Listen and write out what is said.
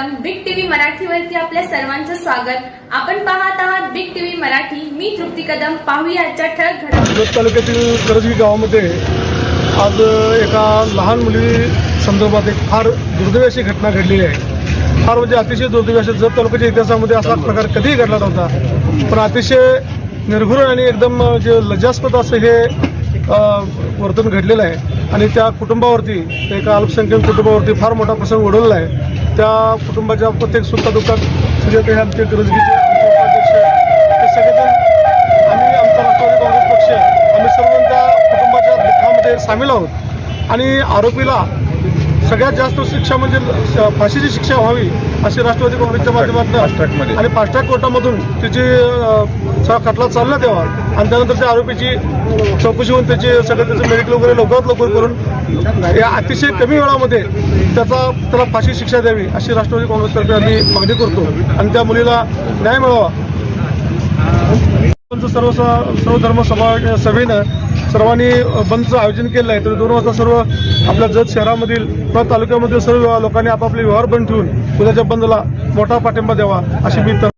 मराठीवरती आपल्या सर्वांचं स्वागत. आपण पाहत आहात बिग टीव्ही मराठी. मी तृप्ती कदम. पाहूया आजच्या ठळक तालुक्यातील करजगी गावामध्ये आज एका लहान मुली संदर्भात एक फार दुर्दैवी अशी घटना घडलेली आहे. फार म्हणजे अतिशय दुर्दैवी अशी जत तालुक्याच्या इतिहासामध्ये असा प्रकार कधीही घडला नव्हता. पण अतिशय निर्घृण आणि एकदम जे लज्जास्पद असं हे वर्तन घडलेलं आहे. आणि त्या कुटुंबावरती एका अल्पसंख्याक कुटुंबावरती फार मोठा प्रसंग ओढवलेला आहे. त्या कुटुंबाच्या प्रत्येक सुखदुःखात ते आमचे गरजगीचे उपाध्यक्ष ते सगळेजण आम्ही आमचा राष्ट्रवादी काँग्रेस पक्ष आम्ही सर्व त्या कुटुंबाच्या दुःखामध्ये सामील आहोत. आणि आरोपीला सगळ्यात जास्त शिक्षा म्हणजे फाशीची शिक्षा व्हावी अशी राष्ट्रवादी काँग्रेसच्या माध्यमातून आणि फास्ट ट्रॅक कोर्टामधून सगळा खटला चालण्यात यावा. आणि त्यानंतर त्या आरोपीची चौकशी होऊन त्याची सगळं त्याचं मेडिकल वगैरे लवकरात लवकर करून या अतिशय कमी वेळामध्ये त्याचा त्याला फाशी शिक्षा द्यावी अशी राष्ट्रवादी काँग्रेसतर्फे आम्ही मागणी करतो. आणि त्या मुलीला न्याय मिळावा. बंदचं सर्व सर्व धर्म सभा सभेनं सर्वांनी बंदचं आयोजन केलं आहे तर दोन वाजता सर्व आपल्या जत शहरामधील किंवा तालुक्यामधील सर्व लोकांनी आपापले व्यवहार बंद ठेवून उद्याच्या बंदला मोठा पाठिंबा द्यावा अशी मी